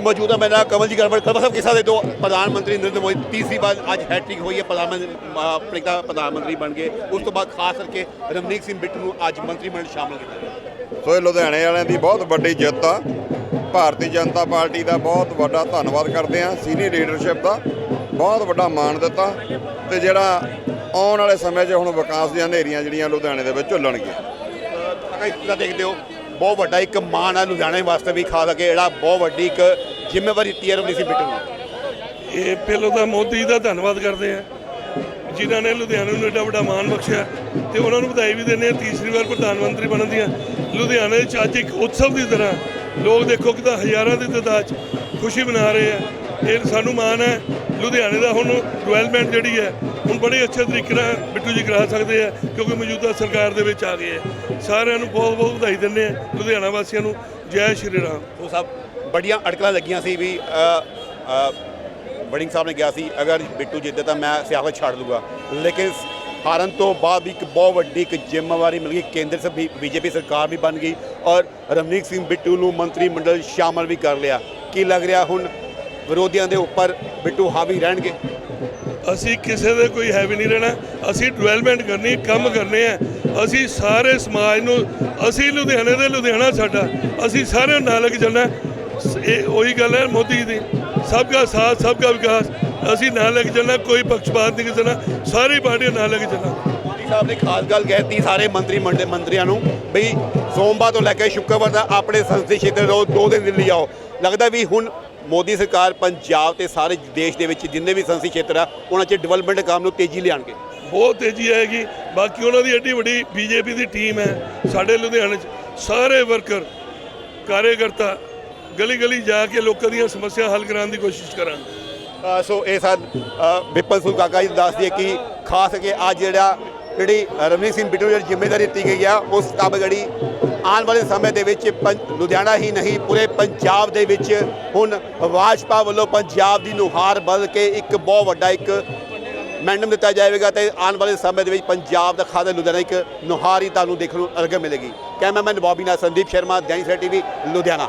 ਸੋ ਮੌਜੂਦਾ ਮੈਂ ਨਾਲ ਕਮਲ ਜੀ ਗੜਬੜ ਖਬਰ ਸਾਹਿਬ ਕਿਸਾ ਦੇ ਦੋ। ਪ੍ਰਧਾਨ ਮੰਤਰੀ ਨਰਿੰਦਰ ਮੋਦੀ ਤੀਸਰੀ ਵਾਰ ਅੱਜ ਹੈਟ੍ਰਿਕ ਹੋਈ ਹੈ ਪ੍ਰਧਾਨ ਮੰਤਰੀ ਦਾ ਪ੍ਰਧਾਨ ਮੰਤਰੀ ਬਣ ਗਏ। ਉਸ ਤੋਂ ਬਾਅਦ ਖਾਸ ਕਰਕੇ ਰਮਨੀਕ ਸਿੰਘ ਬਿੱਟੂ ਨੂੰ ਅੱਜ ਮੰਤਰੀ ਮੰਡਲ ਸ਼ਾਮਲ ਕੀਤਾ ਗਿਆ। ਸੋ ਇਹ ਲੁਧਿਆਣੇ ਵਾਲਿਆਂ ਦੀ ਬਹੁਤ ਵੱਡੀ ਜਿੱਤ ਆ। ਭਾਰਤੀ ਜਨਤਾ ਪਾਰਟੀ ਦਾ ਬਹੁਤ ਵੱਡਾ ਧੰਨਵਾਦ ਕਰਦੇ ਆ ਸੀਨੀਅਰ ਲੀਡਰਸ਼ਿਪ ਦਾ ਬਹੁਤ ਵੱਡਾ ਮਾਣ ਦਿੱਤਾ ਤੇ ਜਿਹੜਾ ਆਉਣ ਵਾਲੇ ਸਮੇਂ 'ਚ ਹੁਣ ਵਿਕਾਸ ਦੀਆਂ ਹਨੇਰੀਆਂ ਜਿਹੜੀਆਂ ਲੁਧਿਆਣੇ ਦੇ ਵਿੱਚ ਝੁੱਲਣਗੀਆਂ। ਤਰ੍ਹਾਂ ਦੇਖਦੇ ਹੋ ਬਹੁਤ ਵੱਡਾ ਇੱਕ ਮਾਣ ਹੈ ਲੁਧਿਆਣੇ ਵਾਸਤੇ ਵੀ ਖਾਸ ਕਰਕੇ ਜਿਹੜਾ ਬਹੁਤ ਵੱਡੀ ਇੱਕ ਜ਼ਿੰਮੇਵਾਰੀ ਸਿੰਘ ਬਿੱਟੂ ਨੂੰ? ਇਹ ਪਹਿਲਾਂ ਤਾਂ ਮੋਦੀ ਦਾ ਧੰਨਵਾਦ ਕਰਦੇ ਆ। ਜਿਨ੍ਹਾਂ ਨੇ ਲੁਧਿਆਣੇ ਨੂੰ ਏਡਾ ਵੱਡਾ ਮਾਣ ਬਖਸ਼ਿਆ ਤੇ ਉਹਨਾਂ ਨੂੰ ਵਧਾਈ ਵੀ ਦਿੰਦੇ ਆ। ਤੀਸਰੀ ਵਾਰ ਪ੍ਰਧਾਨ ਮੰਤਰੀ ਬਣਨ ਦੀਆਂ ਲੁਧਿਆਣੇ 'ਚ ਅੱਜ ਇੱਕ ਉਤਸਵ ਦੀ ਤਰ੍ਹਾਂ ਲੋਕ ਦੇਖੋ ਕਿ ਤਾਂ ਹਜ਼ਾਰਾਂ ਦੀ ਤਾਦਾਦ 'ਚ ਖੁਸ਼ੀ ਮਨਾ ਰਹੇ ਆ। ਇਹ ਸਾਨੂੰ ਮਾਣ ਹੈ। ਲੁਧਿਆਣੇ ਦਾ ਹੁਣ ਡਿਵੈਲਪਮੈਂਟ ਜਿਹੜੀ ਹੈ ਹੁਣ ਬੜੇ ਅੱਛੇ ਤਰੀਕੇ ਨਾਲ ਬਿੱਟੂ ਜੀ ਕਰਾ ਸਕਦੇ ਆ ਕਿਉਂਕਿ ਮੌਜੂਦਾ ਸਰਕਾਰ ਦੇ ਵਿੱਚ ਆ ਗਏ ਆ। ਸਾਰਿਆਂ ਨੂੰ ਬਹੁਤ ਬਹੁਤ ਵਧਾਈ ਦਿੰਦੇ ਆ। ਲੁਧਿਆਣਾ ਵਾਸੀਆਂ ਨੂੰ ਜੈ ਸ਼੍ਰੀ ਰਾਮ। ਉਹ ਸਭ ਬੜੀਆਂ ਅੜਕਲਾਂ ਲੱਗੀਆਂ ਸੀ ਵੀ ਅ, ਵੜਿੰਗ ਸਾਹਿਬ ਨੇ ਕਿਹਾ ਸੀ ਅਗਰ ਬਿੱਟੂ ਜਿੱਤੇ ਤਾਂ ਮੈਂ ਸਿਆਸਤ ਛੱਡ ਦੂੰਗਾ ਲੇਕਿਨ ਹਾਰਨ ਤੋਂ ਬਾਅਦ ਇੱਕ ਬਹੁਤ ਵੱਡੀ ਇੱਕ ਜ਼ਿੰਮੇਵਾਰੀ ਮਿਲ ਗਈ ਕੇਂਦਰ ਸੇ ਵੀ ਬੀਜੇਪੀ ਸਰਕਾਰ ਵੀ ਬਣ ਗਈ ਔਰ ਰਮਨੀਕ ਸਿੰਘ ਬਿੱਟੂ ਨੂੰ ਮੰਤਰੀ ਮੰਡਲ ਸ਼ਾਮਲ ਵੀ ਕਰ ਲਿਆ। ਕੀ ਲੱਗ ਰਿਹਾ ਹੁਣ ਵਿਰੋਧੀਆਂ ਦੇ ਉੱਪਰ ਬਿੱਟੂ ਹਾਵੀ ਰਹਿਣਗੇ? ਅਸੀਂ ਕਿਸੇ ਦੇ ਕੋਈ ਹੈਵੀ ਨਹੀਂ ਰਹਿਣਾ ਅਸੀਂ ਡਿਵੈਲਪਮੈਂਟ ਕਰਨੀ ਕੰਮ ਕਰਨੇ ਆ। ਅਸੀਂ ਸਾਰੇ ਸਮਾਜ ਨੂੰ ਅਸੀਂ ਲੁਧਿਆਣੇ ਦੇ ਲੁਧਿਆਣਾ ਸਾਡਾ ਅਸੀਂ ਸਾਰਿਆਂ ਨਾਲ ਲੱਗ ਚੱਲਣਾ। ਇਹ ਉਹੀ ਗੱਲ ਹੈ ਮੋਦੀ ਦੀ। ਸਭ ਦਾ ਸਾਥ ਸਭ ਦਾ ਵਿਕਾਸ। ਅਸੀਂ ਨਾਲ ਲੱਗ ਚੱਲਣਾ ਕੋਈ ਪੱਖਪਾਤ ਨਹੀਂ ਕਰਨਾ ਸਾਰੀ ਪਾਰਟੀਆਂ ਨਾਲ ਲੱਗ ਚੱਲਣਾ। ਮੋਦੀ ਸਾਹਿਬ ਨੇ ਖਾਸ ਗੱਲ ਕਹਿਤੀ ਸਾਰੇ ਮੰਤਰੀ ਮੰਡਲ ਮੰਤਰੀਆਂ ਨੂੰ ਬਈ ਸੋਮਵਾਰ ਤੋਂ ਲੈ ਕੇ ਸ਼ੁੱਕਰਵਾਰ ਤੱਕ ਆਪਣੇ ਸੰਸਦੀ ਖੇਤਰ ਤੋਂ ਦੋ ਦਿਨ ਦਿੱਲੀ ਆਓ। ਲੱਗਦਾ ਵੀ ਹੁਣ ਮੋਦੀ ਸਰਕਾਰ ਪੰਜਾਬ ਤੇ ਸਾਰੇ ਦੇਸ਼ ਦੇ ਵਿੱਚ ਜਿੰਨੇ ਵੀ ਸੰਸਦੀ ਖੇਤਰ ਆ ਉਹਨਾਂ 'ਚ ਡਿਵੈਲਪਮੈਂਟ ਕੰਮ ਨੂੰ ਤੇਜ਼ੀ ਲਿਆਣਗੇ ਬਹੁਤ ਤੇਜ਼ੀ ਆਏਗੀ। ਬਾਕੀ ਉਹਨਾਂ ਦੀ ਐਡੀ ਵੱਡੀ ਬੀਜੇਪੀ ਦੀ ਟੀਮ ਹੈ ਸਾਡੇ ਲੁਧਿਆਣੇ 'ਚ। ਸਾਰੇ ਵਰਕਰ ਕਾਰਜਕਰਤਾ ਗਲੀ ਗਲੀ ਜਾ ਕੇ ਲੋਕਾਂ ਦੀਆਂ ਸਮੱਸਿਆ ਹੱਲ ਕਰਾਉਣ ਦੀ ਕੋਸ਼ਿਸ਼ ਕਰਾਂਗੇ। ਸੋ ਇਹ ਸਨ ਵਿਪਨ ਸਿੰਘ ਕਾਕਾ ਜੀ ਦੱਸ ਦਈਏ ਕਿ ਖਾਸ ਕੇ ਅੱਜ ਜਿਹੜਾ, ਜਿਹੜੀ ਰਮਨੀਤ ਸਿੰਘ ਬਿੱਟੂ ਜਿਹੜੀ ਜ਼ਿੰਮੇਵਾਰੀ ਦਿੱਤੀ ਗਈ ਆ, ਉਸ ਤਬ ਜਿਹੜੀ ਆਉਣ ਵਾਲੇ ਸਮੇਂ ਦੇ ਵਿੱਚ ਲੁਧਿਆਣਾ ਹੀ ਨਹੀਂ, ਪੂਰੇ ਪੰਜਾਬ ਦੇ ਵਿੱਚ ਹੁਣ ਵਾਜਪਾ ਵੱਲੋਂ ਪੰਜਾਬ ਦੀ ਨੁਹਾਰ ਬਦਲ ਕੇ ਇੱਕ ਬਹੁਤ ਵੱਡਾ ਇੱਕ ਮੈਂਡਮ ਦਿੱਤਾ ਜਾਵੇਗਾ ਤੇ ਆਉਣ ਵਾਲੇ ਸਮੇਂ ਦੇ ਵਿੱਚ ਪੰਜਾਬ ਦਾ ਖਾਦਾ ਲੁਧਿਆਣਾ ਇੱਕ ਨੁਹਾਰ ਹੀ ਤੁਹਾਨੂੰ ਦੇਖਣ ਨੂੰ ਅਰਗ ਮਿਲੇਗੀ। ਕੈਮਰਾਮੈਨ ਬੌਬੀ ਨਾਲ ਸੰਦੀਪ ਸ਼ਰਮਾ, ਦੈਨਿਕ ਟੀਵੀ, ਲੁਧਿਆਣਾ।